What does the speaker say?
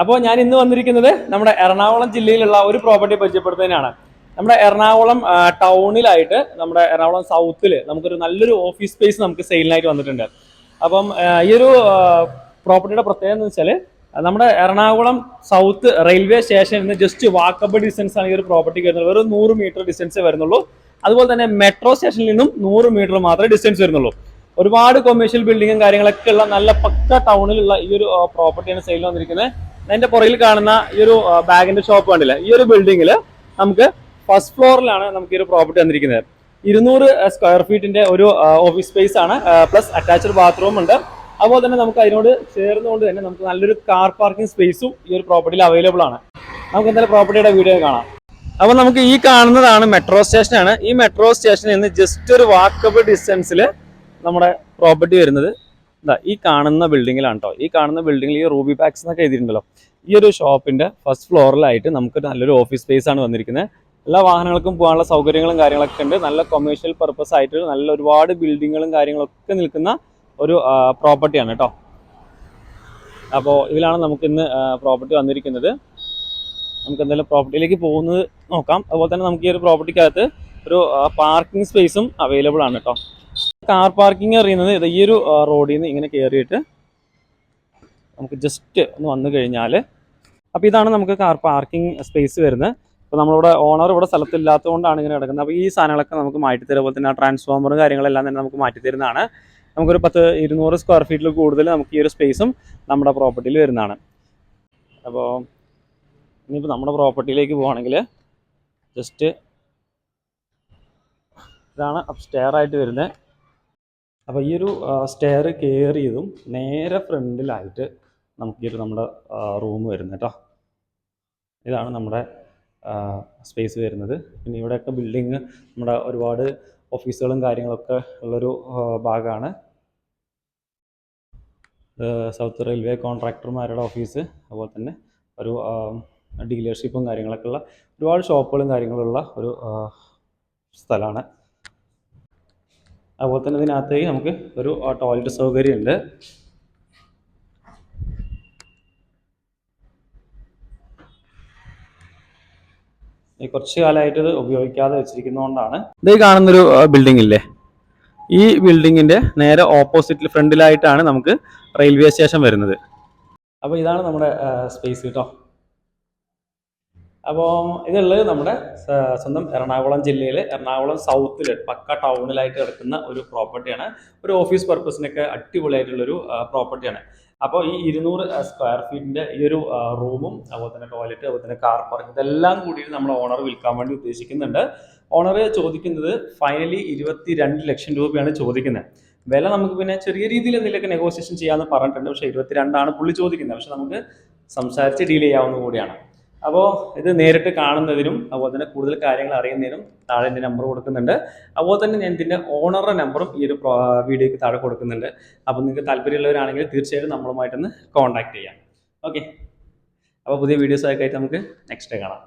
അപ്പോൾ ഞാൻ ഇന്ന് വന്നിരിക്കുന്നത് നമ്മുടെ എറണാകുളം ജില്ലയിലുള്ള ഒരു പ്രോപ്പർട്ടി പരിചയപ്പെടുത്തുന്നതിനാണ്. നമ്മുടെ എറണാകുളം ടൗണിലായിട്ട് നമ്മുടെ എറണാകുളം സൗത്തിൽ നമുക്കൊരു നല്ലൊരു ഓഫീസ് സ്പേസ് നമുക്ക് സെയിലിനായിട്ട് വന്നിട്ടുണ്ട്. അപ്പം ഈ ഒരു പ്രോപ്പർട്ടിയുടെ പ്രത്യേകത എന്ന് വെച്ചാൽ നമ്മുടെ എറണാകുളം സൗത്ത് റെയിൽവേ സ്റ്റേഷനിൽ നിന്ന് ജസ്റ്റ് വാക്കബിൾ ഡിസ്റ്റൻസ് ആണ് ഈ ഒരു പ്രോപ്പർട്ടി വരുന്നത്. വെറും നൂറ് മീറ്റർ ഡിസ്റ്റൻസ് വരുന്നുള്ളൂ. അതുപോലെ തന്നെ മെട്രോ സ്റ്റേഷനിൽ നിന്നും നൂറ് മീറ്റർ മാത്രമേ ഡിസ്റ്റൻസ് വരുന്നുള്ളൂ. ഒരുപാട് കൊമേഴ്ഷ്യൽ ബിൽഡിങ്ങും കാര്യങ്ങളൊക്കെ ഉള്ള നല്ല പക്ക ടൗണിലുള്ള ഈ ഒരു പ്രോപ്പർട്ടിയാണ് സെയിൽ വന്നിരിക്കുന്നത്. അതിന്റെ പുറകിൽ കാണുന്ന ഈ ഒരു ബാഗിന്റെ ഷോപ്പ് കണ്ടില്ല? ഈ ഒരു ബിൽഡിംഗിൽ നമുക്ക് ഫസ്റ്റ് ഫ്ലോറിലാണ് നമുക്ക് ഈ ഒരു പ്രോപ്പർട്ടി തന്നിരിക്കുന്നത് ഇരുന്നൂറ് സ്ക്വയർ ഫീറ്റിന്റെ ഒരു ഓഫീസ് സ്പേസ് ആണ് പ്ലസ് അറ്റാച്ച്ഡ് ബാത്റൂം ഉണ്ട്. അതുപോലെ തന്നെ നമുക്ക് അതിനോട് ചേർന്നുകൊണ്ട് തന്നെ നമുക്ക് നല്ലൊരു കാർ പാർക്കിംഗ് സ്പേസും ഈ ഒരു പ്രോപ്പർട്ടിയിൽ അവൈലബിൾ ആണ്. നമുക്ക് എന്തായാലും പ്രോപ്പർട്ടിയുടെ വീഡിയോ കാണാം. അപ്പൊ നമുക്ക് ഈ കാണുന്നതാണ് മെട്രോ സ്റ്റേഷനാണ് ഈ മെട്രോ സ്റ്റേഷനിൽ നിന്ന് ജസ്റ്റ് ഒരു വാക്കബിൾ ഡിസ്റ്റൻസിൽ നമ്മുടെ പ്രോപ്പർട്ടി വരുന്നത്. ഇതാ ഈ കാണുന്ന ബിൽഡിങ്ങിലാണ് കേട്ടോ ഈ കാണുന്ന ബിൽഡിങ്ങിൽ ഈ റൂബി പാക്സ് എന്നൊക്കെ എഴുതിയിട്ടുണ്ടല്ലോ. ഈ ഒരു ഷോപ്പിന്റെ ഫസ്റ്റ് ഫ്ലോറിലായിട്ട് നമുക്ക് നല്ലൊരു ഓഫീസ് സ്പേസ് ആണ് വന്നിരിക്കുന്നത്. എല്ലാ വാഹനങ്ങൾക്കും പോകാനുള്ള സൗകര്യങ്ങളും കാര്യങ്ങളൊക്കെ ഉണ്ട്. നല്ല കൊമേഴ്ഷ്യൽ പർപ്പസ് ആയിട്ട് നല്ല ഒരുപാട് ബിൽഡിങ്ങുകളും കാര്യങ്ങളൊക്കെ നിൽക്കുന്ന ഒരു പ്രോപ്പർട്ടിയാണ് കേട്ടോ അപ്പോൾ ഇതിലാണ് നമുക്ക് ഇന്ന് പ്രോപ്പർട്ടി വന്നിരിക്കുന്നത്. നമുക്ക് എന്തായാലും പ്രോപ്പർട്ടിയിലേക്ക് പോകുന്നത് നോക്കാം. അതുപോലെ തന്നെ നമുക്ക് ഈ ഒരു പ്രോപ്പർട്ടിക്കകത്ത് ഒരു പാർക്കിംഗ് സ്പേസും അവൈലബിൾ ആണ് കേട്ടോ കാർ പാർക്കിംഗ് അറിയുന്നത് ഈ ഒരു റോഡിൽ നിന്ന് ഇങ്ങനെ കയറിയിട്ട് നമുക്ക് ജസ്റ്റ് ഒന്ന് വന്നു കഴിഞ്ഞാൽ അപ്പോൾ ഇതാണ് നമുക്ക് കാർ പാർക്കിംഗ് സ്പേസ് വരുന്നത്. അപ്പോൾ നമ്മളിവിടെ ഓണർ ഇവിടെ സ്ഥലത്തില്ലാത്തതുകൊണ്ടാണ് ഇങ്ങനെ കിടക്കുന്നത് അപ്പോൾ ഈ സാധനങ്ങളൊക്കെ നമുക്ക് മാറ്റിത്തരും അതുപോലെ തന്നെ ആ ട്രാൻസ്ഫോമറും കാര്യങ്ങളെല്ലാം തന്നെ നമുക്ക് മാറ്റി മാറ്റിത്തരുന്നതാണ്. നമുക്കൊരു പത്ത് ഇരുന്നൂറ് സ്ക്വയർ ഫീറ്റിൽ കൂടുതൽ നമുക്ക് ഈ ഒരു സ്പേസും നമ്മുടെ പ്രോപ്പർട്ടിയിൽ വരുന്നതാണ്. അപ്പോൾ ഇനിയിപ്പോൾ നമ്മുടെ പ്രോപ്പർട്ടിയിലേക്ക് പോകുകയാണെങ്കിൽ ജസ്റ്റ് ഇതാണ് അപ്പ് സ്റ്റെയർ ആയിട്ട് വരുന്നത്. അപ്പോൾ ഈ ഒരു സ്റ്റെയർ കയറിയതും നേരെ ഫ്രണ്ടിലായിട്ട് നമുക്ക് ഈ ഒരു നമ്മുടെ റൂം വരുന്നത് കേട്ടോ. ഇതാണ് നമ്മുടെ സ്പേസ് വരുന്നത്. പിന്നെ ഇവിടെയൊക്കെ ബിൽഡിങ് നമ്മുടെ ഒരുപാട് ഓഫീസുകളും കാര്യങ്ങളൊക്കെ ഉള്ളൊരു ഭാഗമാണ്. സൗത്ത് റെയിൽവേ കോൺട്രാക്ടർമാരുടെ ഓഫീസ് അതുപോലെ തന്നെ ഒരു ഡീലർഷിപ്പും കാര്യങ്ങളൊക്കെ ഉള്ള ഒരുപാട് ഷോപ്പുകളും കാര്യങ്ങളുള്ള ഒരു സ്ഥലമാണ്. അതുപോലെ തന്നെ ഇതിനകത്ത് നമുക്ക് ഒരു ടോയ്ലറ്റ് സൗകര്യമുണ്ട്. ഈ കുറച്ച് കാലമായിട്ട് ഇത് ഉപയോഗിക്കാതെ വെച്ചിരിക്കുന്നതുകൊണ്ടാണ്. ഇത് കാണുന്നൊരു ബിൽഡിംഗ് ഇല്ലേ? ഈ ബിൽഡിങ്ങിന്റെ നേരെ ഓപ്പോസിറ്റിൽ ഫ്രണ്ടിലായിട്ടാണ് നമുക്ക് റെയിൽവേ സ്റ്റേഷൻ വരുന്നത്. അപ്പോൾ ഇതാണ് നമ്മുടെ സ്പേസ് കേട്ടോ അപ്പോൾ ഇതുള്ളത് നമ്മുടെ സ്വന്തം എറണാകുളം ജില്ലയിൽ എറണാകുളം സൗത്തിൽ പക്ക ടൗണിലായിട്ട് കിടക്കുന്ന ഒരു പ്രോപ്പർട്ടിയാണ് ഒരു ഓഫീസ് പർപ്പസിനൊക്കെ അടിപൊളിയായിട്ടുള്ളൊരു പ്രോപ്പർട്ടിയാണ് അപ്പോൾ ഈ ഇരുന്നൂറ് സ്ക്വയർ ഫീറ്റിന്റെ ഈ ഒരു റൂമും അതുപോലെ തന്നെ ടോയ്ലറ്റ് അതുപോലെ തന്നെ കാർ പാർക്ക് ഇതെല്ലാം കൂടി നമ്മൾ ഓണർ വിൽക്കാൻ വേണ്ടി ഉദ്ദേശിക്കുന്നുണ്ട്. ഓണർ ചോദിക്കുന്നത് ഫൈനലി ഇരുപത്തി രണ്ട് ലക്ഷം രൂപയാണ് ചോദിക്കുന്നത്. വില നമുക്ക് പിന്നെ ചെറിയ രീതിയിൽ എന്തെങ്കിലുമൊക്കെ നെഗോസിയേഷൻ ചെയ്യാമെന്ന് പറഞ്ഞിട്ടുണ്ട്. പക്ഷേ ഇരുപത്തിരണ്ടാണ് പുള്ളി ചോദിക്കുന്നത്. പക്ഷെ നമുക്ക് സംസാരിച്ച് ഡീൽ ചെയ്യാവുന്ന കൂടിയാണ്. അപ്പോൾ ഇത് നേരിട്ട് കാണുന്നതിനും അതുപോലെ തന്നെ കൂടുതൽ കാര്യങ്ങൾ അറിയുന്നതിനും താഴെ എന്റെ നമ്പർ കൊടുക്കുന്നുണ്ട്. അതുപോലെ തന്നെ ഞാൻ ഇതിന്റെ ഓണറുടെ നമ്പറും ഈ ഒരു വീഡിയോയ്ക്ക് താഴെ കൊടുക്കുന്നുണ്ട്. അപ്പോൾ നിങ്ങൾക്ക് താല്പര്യമുള്ളവരാണെങ്കിൽ തീർച്ചയായിട്ടും നമ്മളുമായിട്ടൊന്ന് കോൺടാക്ട് ചെയ്യാം. ഓക്കെ അപ്പോൾ പുതിയ വീഡിയോസ് ഒക്കെ ആയിട്ട് നമുക്ക് നെക്സ്റ്റ് കാണാം.